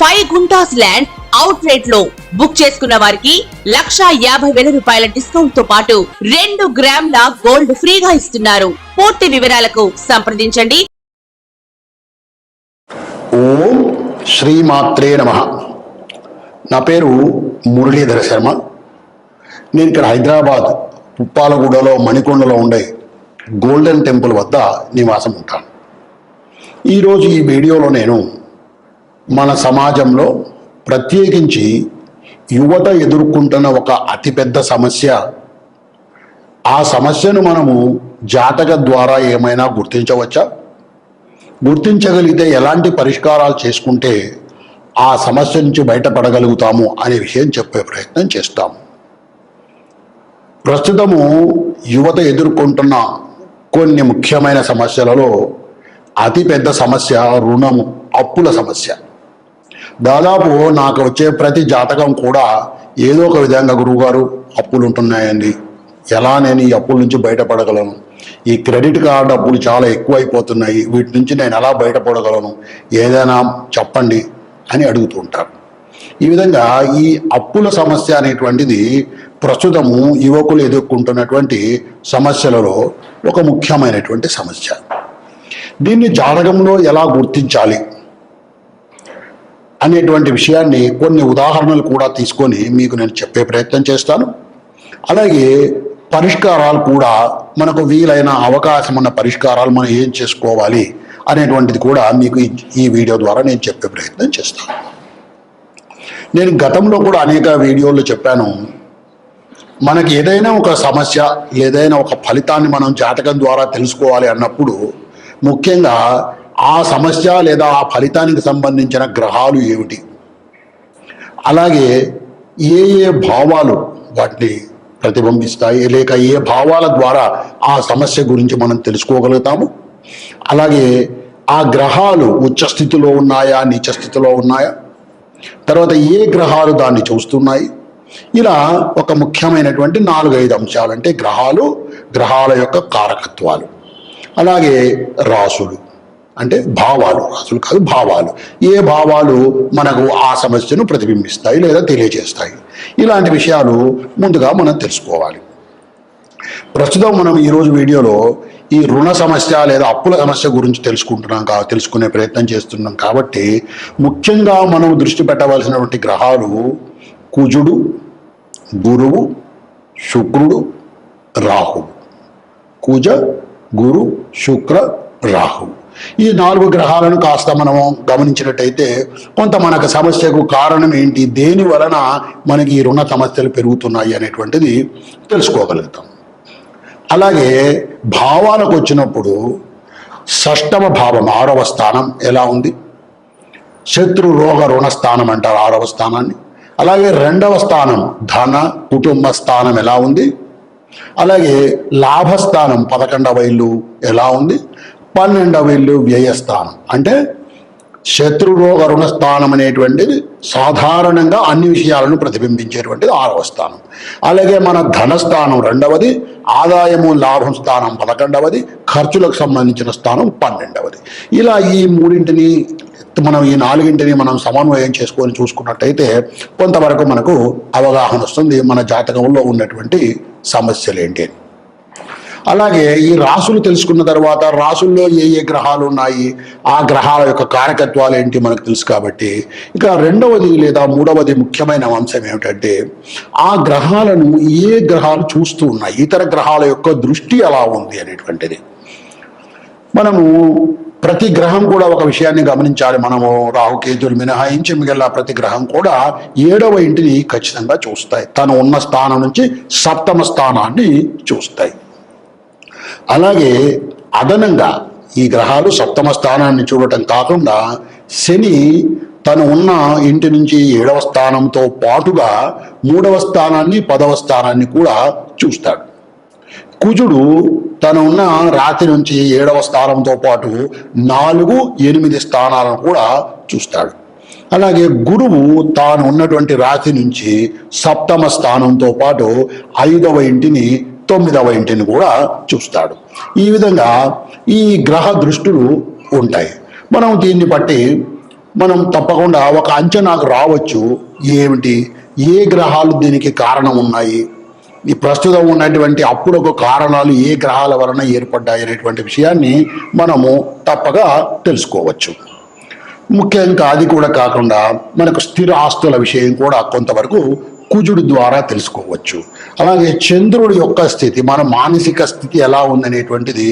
Five guntas land అవుట్ రేట్లో book చేసుకున్న వారికి లక్షా యాభై వేల రూపాయల డిస్కౌంట్తో పాటు రెండు గ్రాముల గోల్డ్ ఫ్రీగా ఇస్తున్నారు. పూర్తి వివరాలకు సంప్రదించండి. ఓం శ్రీమాత్రే నమ. నా పేరు మురళీధర శర్మ. నేను ఇక్కడ హైదరాబాద్ పుప్పాలగూడలో మణికొండలో ఉండే గోల్డెన్ టెంపుల్ వద్ద నివాసం ఉంటాను. ఈరోజు ఈ వీడియోలో నేను మన సమాజంలో ప్రత్యేకించి యువత ఎదుర్కొంటున్న ఒక అతిపెద్ద సమస్య. ఆ సమస్యను మనము జాతక ద్వారా ఏమైనా గుర్తించవచ్చా? గుర్తించగలిగితే ఎలాంటి పరిష్కారాలు చేసుకుంటే ఆ సమస్య నుంచి బయటపడగలుగుతాము అనే విషయం చెప్పే ప్రయత్నం చేస్తాం. ప్రస్తుతము యువత ఎదుర్కొంటున్న కొన్ని ముఖ్యమైన సమస్యలలో అతిపెద్ద సమస్య రుణము అప్పుల సమస్య. దాదాపు నాకు వచ్చే ప్రతి జాతకం కూడా ఏదో ఒక విధంగా గురువుగారు అప్పులు ఉంటున్నాయండి ఎలా నేను ఈ అప్పుల నుంచి బయటపడగలను? ఈ క్రెడిట్ కార్డ్ అప్పులు చాలా ఎక్కువైపోతున్నాయి. వీటి నుంచి నేను ఎలా బయటపడగలను? ఏదైనా చెప్పండి అని అడుగుతూ ఉంటారు. ఈ విధంగా ఈ అప్పుల సమస్య అనేటువంటిది ప్రస్తుతము యువకులు ఎదుర్కొంటున్నటువంటి సమస్యలలో ఒక ముఖ్యమైనటువంటి సమస్య. దీన్ని జాతకంలో ఎలా గుర్తించాలి? అనేటువంటి విషయాన్ని కొన్ని ఉదాహరణలు కూడా తీసుకొని మీకు నేను చెప్పే ప్రయత్నం చేస్తాను. అలాగే పరిష్కారాలు కూడా మనకు వీలైన అవకాశం ఉన్న పరిష్కారాలు మనం ఏం చేసుకోవాలి అనేటువంటిది కూడా మీకు ఈ- ఈ వీడియో ద్వారా నేను చెప్పే ప్రయత్నం చేస్తాను. నేను గతంలో కూడా అనేక వీడియోల్లో చెప్పాను. మనకి ఏదైనా ఒక సమస్య ఏదైనా ఒక ఫలితాన్ని మనం జాతకం ద్వారా తెలుసుకోవాలి అన్నప్పుడు ముఖ్యంగా ఆ సమస్య లేదా ఆ ఫలితానికి సంబంధించిన గ్రహాలు ఏమిటి? అలాగే ఏ ఏ భావాలు వాటిని ప్రతిబింబిస్తాయి? లేక ఏ భావాల ద్వారా ఆ సమస్య గురించి మనం తెలుసుకోగలుగుతాము? అలాగే ఆ గ్రహాలు ఉచ్చ స్థితిలో ఉన్నాయా? నీచ స్థితిలో ఉన్నాయా? తర్వాత ఏ గ్రహాలు దాన్ని చూస్తున్నాయి? ఇలా ఒక ముఖ్యమైనటువంటి నాలుగైదు అంశాలు. అంటే గ్రహాలు గ్రహాల యొక్క కారకత్వాలు. అలాగే రాసులు. అంటే భావాలు రాసులు కాదు భావాలు. ఏ భావాలు మనకు ఆ సమస్యను ప్రతిబింబిస్తాయి లేదా తెలియజేస్తాయి? ఇలాంటి విషయాలు ముందుగా మనం తెలుసుకోవాలి. ప్రస్తుతం మనం ఈరోజు వీడియోలో ఈ రుణ సమస్య లేదా అప్పుల సమస్య గురించి తెలుసుకుంటున్నాం కా తెలుసుకునే ప్రయత్నం చేస్తున్నాం కాబట్టి ముఖ్యంగా మనం దృష్టి పెట్టవలసినటువంటి గ్రహాలు కుజుడు గురువు శుక్రుడు రాహు కుజ గురు శుక్ర రాహు ఈ నాలుగు గ్రహాలను కాస్త మనము గమనించినట్టయితే కొంత మనకు సమస్యకు కారణం ఏంటి? దేని వలన మనకి ఈ రుణ సమస్యలు పెరుగుతున్నాయి అనేటువంటిది తెలుసుకోగలుగుతాం. అలాగే భావాలకు వచ్చినప్పుడు షష్టమ భావం ఆరవ స్థానం ఎలా ఉంది? శత్రు రోగ రుణ స్థానం అంటారు ఆరవ స్థానాన్ని. అలాగే రెండవ స్థానం ధన కుటుంబ స్థానం ఎలా ఉంది? అలాగే లాభస్థానం పదకొండవ ఇల్లు ఎలా ఉంది? పన్నెండవ ఇల్లు వ్యయస్థానం. అంటే శత్రురోగ రుణస్థానం అనేటువంటిది సాధారణంగా అన్ని విషయాలను ప్రతిబింబించేటువంటిది ఆరవ స్థానం. అలాగే మన ధనస్థానం రెండవది ఆదాయము లాభం స్థానం పదకొండవది ఖర్చులకు సంబంధించిన స్థానం పన్నెండవది. ఇలా ఈ మూడింటిని మనం ఈ నాలుగింటిని మనం సమన్వయం చేసుకొని చూసుకున్నట్టయితే కొంతవరకు మనకు అవగాహన వస్తుంది మన జాతకంలో ఉన్నటువంటి సమస్యలు ఏంటి అని. అలాగే ఈ రాసులు తెలుసుకున్న తర్వాత రాసుల్లో ఏ ఏ గ్రహాలు ఉన్నాయి ఆ గ్రహాల యొక్క కారకత్వాలు ఏంటి మనకు తెలుసు కాబట్టి. ఇక రెండవది లేదా మూడవది ముఖ్యమైన అంశం ఏమిటంటే ఆ గ్రహాలను ఏ గ్రహాలు చూస్తూ ఉన్నాయి ఇతర గ్రహాల యొక్క దృష్టి ఎలా ఉంది అనేటువంటిది. మనము ప్రతి గ్రహం కూడా ఒక విషయాన్ని గమనించాలి. మనము రాహుకేతులు మినహాయించి మిగిలిన ప్రతి గ్రహం కూడా ఏడవ ఇంటిని ఖచ్చితంగా చూస్తాయి. తను ఉన్న స్థానం నుంచి సప్తమ స్థానాన్ని చూస్తాయి. అలాగే అదనంగా ఈ గ్రహాలు సప్తమ స్థానాన్ని చూడటం కాకుండా శని తను ఉన్న ఇంటి నుంచి ఏడవ స్థానంతో పాటుగా మూడవ స్థానాన్ని పదవ స్థానాన్ని కూడా చూస్తాడు. కుజుడు తను ఉన్న రాతి నుంచి ఏడవ స్థానంతో పాటు నాలుగు ఎనిమిది స్థానాలను కూడా చూస్తాడు. అలాగే గురువు తాను ఉన్నటువంటి రాతి నుంచి సప్తమ స్థానంతో పాటు ఐదవ ఇంటిని తొమ్మిదవ ఇంటిని కూడా చూస్తాడు. ఈ విధంగా ఈ గ్రహ దృష్టులు ఉంటాయి. మనం దీన్ని బట్టి మనం తప్పకుండా ఒక అంచనాకు రావచ్చు. ఏమిటి? ఏ గ్రహాలు దీనికి కారణం ఉన్నాయి? ఈ ప్రస్తుతం ఉన్నటువంటి అప్పుడొక కారణాలు ఏ గ్రహాల వలన ఏర్పడ్డాయి అనేటువంటి విషయాన్ని మనము తప్పగా తెలుసుకోవచ్చు. ముఖ్యంగా అది కూడా కాకుండా మనకు స్థిర ఆస్తుల విషయం కూడా కొంతవరకు కుజుడు ద్వారా తెలుసుకోవచ్చు. అలాగే చంద్రుడి యొక్క స్థితి మన మానసిక స్థితి ఎలా ఉందనేటువంటిది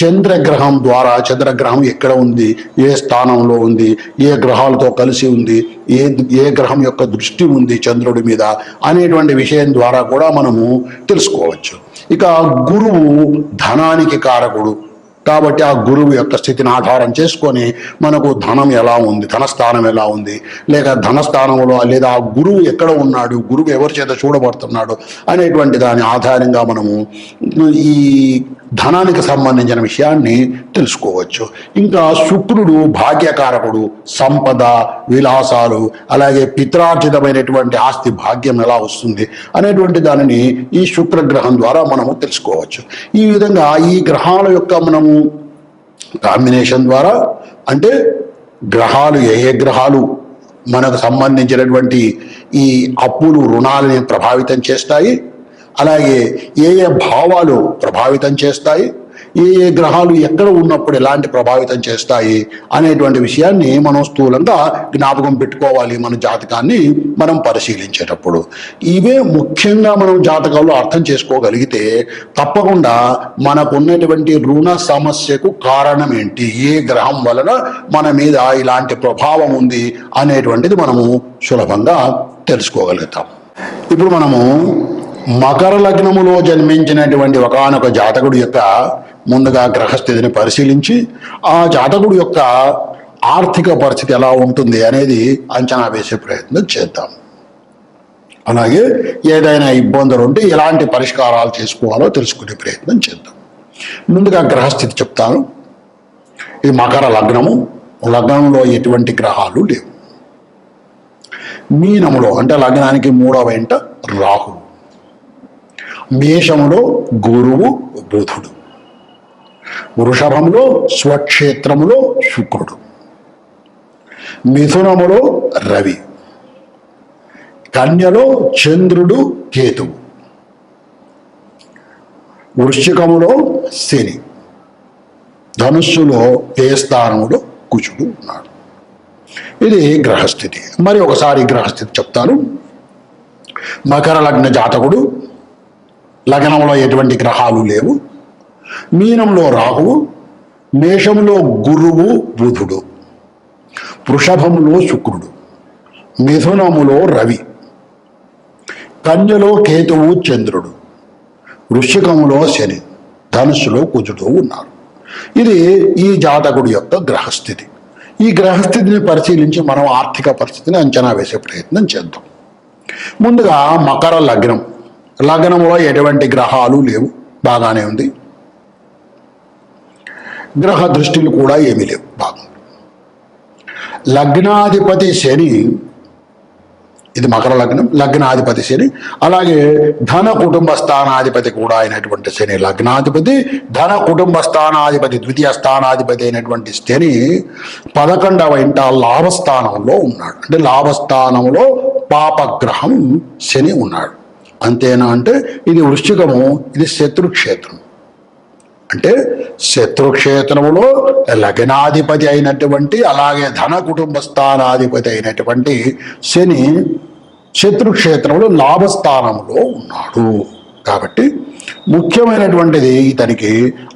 చంద్రగ్రహం ద్వారా చంద్రగ్రహం ఎక్కడ ఉంది ఏ స్థానంలో ఉంది ఏ గ్రహాలతో కలిసి ఉంది ఏ ఏ గ్రహం యొక్క దృష్టి ఉంది చంద్రుడి మీద అనేటువంటి విషయం ద్వారా కూడా మనము తెలుసుకోవచ్చు. ఇక గురువు ధనానికి కారకుడు. కాబట్టి ఆ గురువు యొక్క స్థితిని ఆధారం చేసుకొని మనకు ధనం ఎలా ఉంది ధనస్థానం ఎలా ఉంది లేక ధనస్థానంలో లేదా ఆ గురువు ఎక్కడ ఉన్నాడు గురువు ఎవరి చేత చూడబడుతున్నాడు అనేటువంటి దాని ఆధారంగా మనము ఈ ధనానికి సంబంధించిన విషయాన్ని తెలుసుకోవచ్చు. ఇంకా శుక్రుడు భాగ్యకారకుడు సంపద విలాసాలు అలాగే పిత్రార్జితమైనటువంటి ఆస్తి భాగ్యం ఎలా వస్తుంది అనేటువంటి దానిని ఈ శుక్రగ్రహం ద్వారా మనము తెలుసుకోవచ్చు. ఈ విధంగా ఈ గ్రహాల యొక్క మనము కాంబినేషన్ ద్వారా అంటే గ్రహాలు ఏ ఏ గ్రహాలు మనకు సంబంధించినటువంటి ఈ అప్పులు రుణాలని ప్రభావితం చేస్తాయి. అలాగే ఏ ఏ భావాలు ప్రభావితం చేస్తాయి. ఏ ఏ గ్రహాలు ఎక్కడ ఉన్నప్పుడు ఎలాంటి ప్రభావితం చేస్తాయి అనేటువంటి విషయాన్ని మనం స్థూలంగా జ్ఞాపకం పెట్టుకోవాలి మన జాతకాన్ని మనం పరిశీలించేటప్పుడు. ఇవే ముఖ్యంగా మనం జాతకాల్లో అర్థం చేసుకోగలిగితే తప్పకుండా మనకున్నటువంటి రుణ సమస్యకు కారణం ఏంటి? ఏ గ్రహం వలన మన మీద ఇలాంటి ప్రభావం ఉంది అనేటువంటిది మనము సులభంగా తెలుసుకోగలుగుతాం. ఇప్పుడు మనము మకర లగ్నములో జన్మించినటువంటి ఒకనొక జాతకుడు యొక్క ముందుగా గ్రహస్థితిని పరిశీలించి ఆ జాతకుడు యొక్క ఆర్థిక పరిస్థితి ఎలా ఉంటుంది అనేది అంచనా వేసే ప్రయత్నం చేద్దాం. అలాగే ఏదైనా ఇబ్బందులు ఉంటే ఎలాంటి పరిష్కారాలు చేసుకోవాలో తెలుసుకునే ప్రయత్నం చేద్దాం. ముందుగా గ్రహస్థితి చెప్తాను. ఇది మకర లగ్నము లగ్నంలో ఎటువంటి గ్రహాలు లేవు. మీనములో అంటే లగ్నానికి మూడవ ఇంట రాహు మేషములో గురువు బుధుడు. వృషభంలో స్వక్షేత్రములో శుక్రుడు. మిథునములో రవి. కన్యలో చంద్రుడు కేతువు వృశ్చికములో శని. ధనుస్సులో ఏ స్థానములో కుచుడు ఉన్నాడు. ఇది గ్రహస్థితి. మరి ఒకసారి గ్రహస్థితి చెప్తాను. మకర లగ్న జాతకుడు. లగ్నంలో ఎటువంటి గ్రహాలు లేవు. మీనంలో రాహువు మేషంలో గురువు బుధుడు. వృషభంలో శుక్రుడు. మిథునములో రవి. కన్యలో కేతువు చంద్రుడు. వృశ్చికములో శని. ధనుస్సులో కుజుడు ఉన్నారు. ఇది ఈ జాతకుడి యొక్క గ్రహస్థితి. ఈ గ్రహస్థితిని పరిశీలించి మనం ఆర్థిక పరిస్థితిని అంచనా వేసే ప్రయత్నం చేద్దాం. ముందుగా మకర లగ్నం. లగ్నంలో ఎటువంటి గ్రహాలు లేవు. బాగానే ఉంది. గ్రహ దృష్టిలు కూడా ఏమీ లేవు. బాగుంది. లగ్నాధిపతి శని ఇది మకర లగ్నం లగ్నాధిపతి శని అలాగే ధన కుటుంబ స్థానాధిపతి కూడా అయినటువంటి శని లగ్నాధిపతి ధన కుటుంబ స్థానాధిపతి ద్వితీయ స్థానాధిపతి అయినటువంటి శని పదకొండవ ఇంట లాభస్థానంలో ఉన్నాడు. అంటే లాభస్థానంలో పాపగ్రహం శని ఉన్నాడు. అంతేనా అంటే ఇది వృశ్చికము ఇది శత్రుక్షేత్రం. అంటే శత్రుక్షేత్రములో లగ్నాధిపతి అయినటువంటి అలాగే ధన కుటుంబ స్థానాధిపతి అయినటువంటి శని శత్రుక్షేత్రంలో లాభస్థానంలో ఉన్నాడు. కాబట్టి ముఖ్యమైనటువంటిది ఇతనికి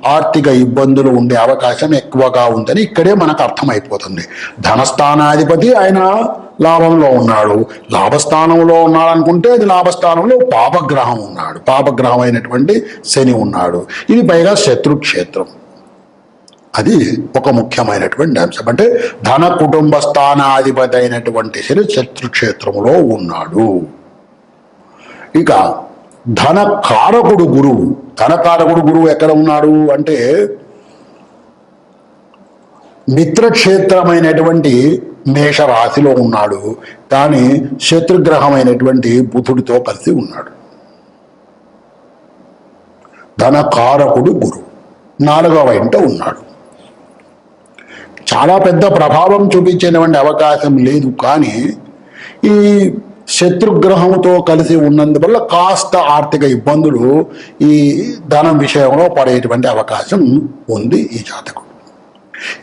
ఆర్థిక ఇబ్బందులు ఉండే అవకాశం ఎక్కువగా ఉందని ఇక్కడే మనకు అర్థమైపోతుంది. ధనస్థానాధిపతి ఆయన లాభంలో ఉన్నాడు లాభస్థానంలో ఉన్నాడు అనుకుంటే అది లాభస్థానంలో పాపగ్రహం ఉన్నాడు. పాపగ్రహం అయినటువంటి శని ఉన్నాడు. ఇది పైగా శత్రుక్షేత్రం. అది ఒక ముఖ్యమైనటువంటి అంశం. అంటే ధన కుటుంబ స్థానాధిపతి అయినటువంటి శని శత్రుక్షేత్రంలో ఉన్నాడు. ఇక ధన కారకుడు గురువు. ధన కారకుడు గురువు ఎక్కడ ఉన్నాడు? అంటే మిత్రక్షేత్రమైనటువంటి మేషరాశిలో ఉన్నాడు. కానీ శత్రుగ్రహమైనటువంటి బుధుడితో కలిసి ఉన్నాడు. ధనకారకుడు గురువు నాలుగవ ఇంట ఉన్నాడు. చాలా పెద్ద ప్రభావం చూపించేటువంటి అవకాశం లేదు. కానీ ఈ శత్రుగ్రహంతో కలిసి ఉన్నందువల్ల కాస్త ఆర్థిక ఇబ్బందులు ఈ ధనం విషయంలో పడేటువంటి అవకాశం ఉంది ఈ జాతకుడు.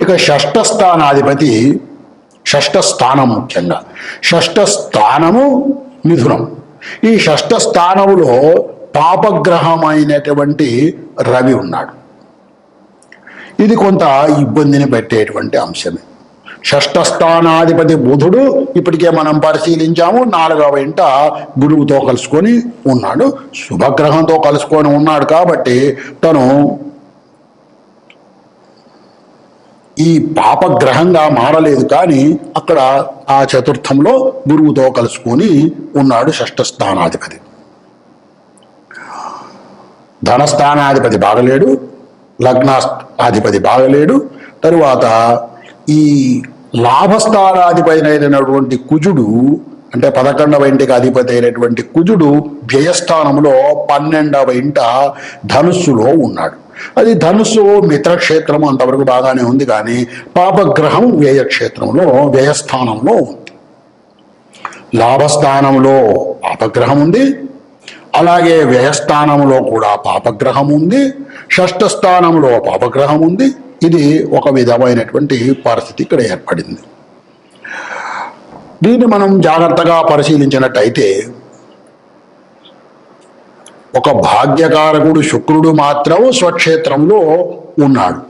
ఇక షష్ఠ స్థానాధిపతి షష్ఠ స్థానం ముఖ్యంగా. షష్ఠ స్థానము మిథునం. ఈ షష్ఠ స్థానములో పాపగ్రహమైనటువంటి రవి ఉన్నాడు. ఇది కొంత ఇబ్బందిని పెట్టేటువంటి అంశమే. షష్ఠ స్థానాధిపతి బుధుడు ఇప్పటికే మనం పరిశీలించాము నాలుగవ ఇంట గురువుతో కలుసుకొని ఉన్నాడు శుభగ్రహంతో కలుసుకొని ఉన్నాడు కాబట్టి తను ఈ పాపగ్రహంగా మారలేదు కానీ అక్కడ ఆ చతుర్థంలో గురువుతో కలుసుకొని ఉన్నాడు షష్ఠ స్థానాధిపతి ధనస్థానాధిపతి బాగలేడు లగ్నాధిపతి బాగలేడు తరువాత ఈ లాభస్థానాధిపతి అయినటువంటి కుజుడు అంటే పదకొండవ ఇంటికి అధిపతి అయినటువంటి కుజుడు వ్యయస్థానంలో పన్నెండవ ఇంట ధనుస్సులో ఉన్నాడు. అది ధనుస్సు మిత్రక్షేత్రం అంతవరకు బాగానే ఉంది కానీ పాపగ్రహం వ్యయక్షేత్రంలో వ్యయస్థానంలో ఉంది. లాభస్థానంలో పాపగ్రహం ఉంది. అలాగే వ్యయస్థానంలో కూడా పాపగ్రహం ఉంది. షష్ఠ స్థానంలో పాపగ్రహం ఉంది. ఇది ఒక విధమైనటువంటి పరిస్థితి ఇక్కడ ఏర్పడింది. దీన్ని మనం జాగ్రత్తగా పరిశీలించినట్టయితే ఒక భాగ్యకారకుడు శుక్రుడు మాత్రం స్వక్షేత్రంలో ఉన్నాడు.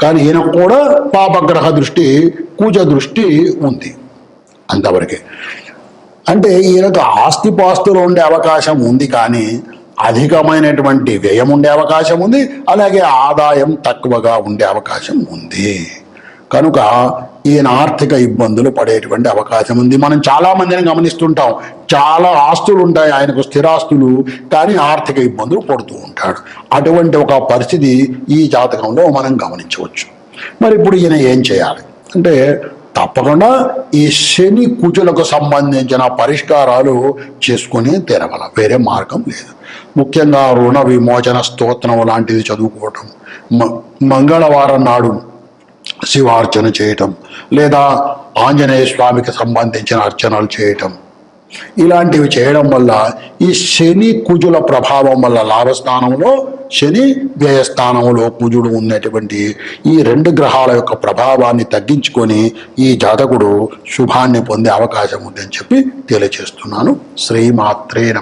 కానీ ఈయన కూడా పాపగ్రహ దృష్టి కూజ దృష్టి ఉంది అంతవరకే. అంటే ఈయనకు ఆస్తిపాస్తులు ఉండే అవకాశం ఉంది కానీ అధికమైనటువంటి వ్యయం ఉండే అవకాశం ఉంది అలాగే ఆదాయం తక్కువగా ఉండే అవకాశం ఉంది. కనుక ఈయన ఆర్థిక ఇబ్బందులు పడేటువంటి అవకాశం ఉంది. మనం చాలా మందిని గమనిస్తుంటాం. చాలా ఆస్తులు ఉంటాయి ఆయనకు స్థిరాస్తులు కానీ ఆర్థిక ఇబ్బందులు పడుతూ ఉంటాడు. అటువంటి ఒక పరిస్థితి ఈ జాతకంలో మనం గమనించవచ్చు. మరి ఇప్పుడు ఈయన ఏం చేయాలి? అంటే తప్పకుండా ఈ శని కుజులకు సంబంధించిన పరిష్కారాలు చేసుకుని తీరగల వేరే మార్గం లేదు. ముఖ్యంగా రుణ విమోచన స్తోత్రం లాంటిది చదువుకోవటం మ- మంగళవారం నాడు శివార్చన చేయటం లేదా ఆంజనేయ స్వామికి సంబంధించిన అర్చనలు చేయటం. ఇలాంటివి చేయడం వల్ల ఈ శని కుజుల ప్రభావం వల్ల లాభస్థానంలో శని వ్యయస్థానంలో కుజుడు ఉన్నటువంటి ఈ రెండు గ్రహాల యొక్క ప్రభావాన్ని తగ్గించుకొని ఈ జాతకుడు శుభాన్ని పొందే అవకాశం ఉందని చెప్పి తెలియచేస్తున్నాను శ్రీమాత్రేన